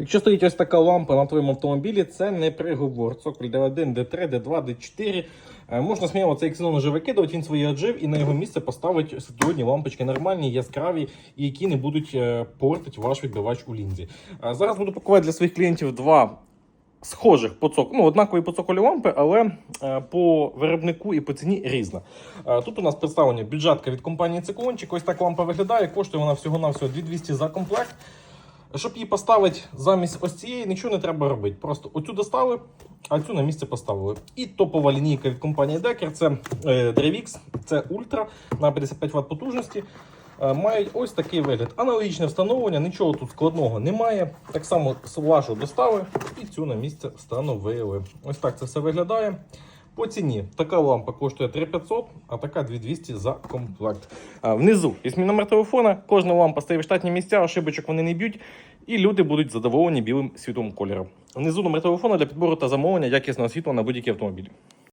Якщо стоїть ось така лампа на твоєму автомобілі, це не приговор. Цоколь D1, D3, D2, D4. Е, Можна сміло цей ксенон вже викидувати, він своє отжив і на його місце поставить світлодні лампочки нормальні, яскраві, і які не будуть е, портити ваш відбивач у лінзі. Е, Зараз буду пакувати для своїх клієнтів два схожих по цоколю, ну, однакові по цоколю лампи, але по виробнику і по ціні різна. Тут у нас представлені бюджетка від компанії Циклончик. Ось так лампа виглядає, коштує вона всього-навсього 2200 за комплект. Щоб її поставити замість ось цієї, нічого не треба робити. Просто оцю достали, а цю на місце поставили. І топова лінійка від компанії Decker це е, Drevix, це Ultra на 55 Вт потужності. Е, Мають ось такий вигляд. Аналогічне встановлення, нічого тут складного немає. Так само вашу достали і цю на місце встановили. Ось так це все виглядає. По ціні така лампа коштує 3500, а така 2200 за комплект. А, внизу є мій номер телефона. Кожна лампа стає в штатні місця, ошибочок вони не б'ють, і люди будуть задоволені білим світом кольором. Внизу номер телефона для підбору та замовлення якісного світла на будь-які автомобілі.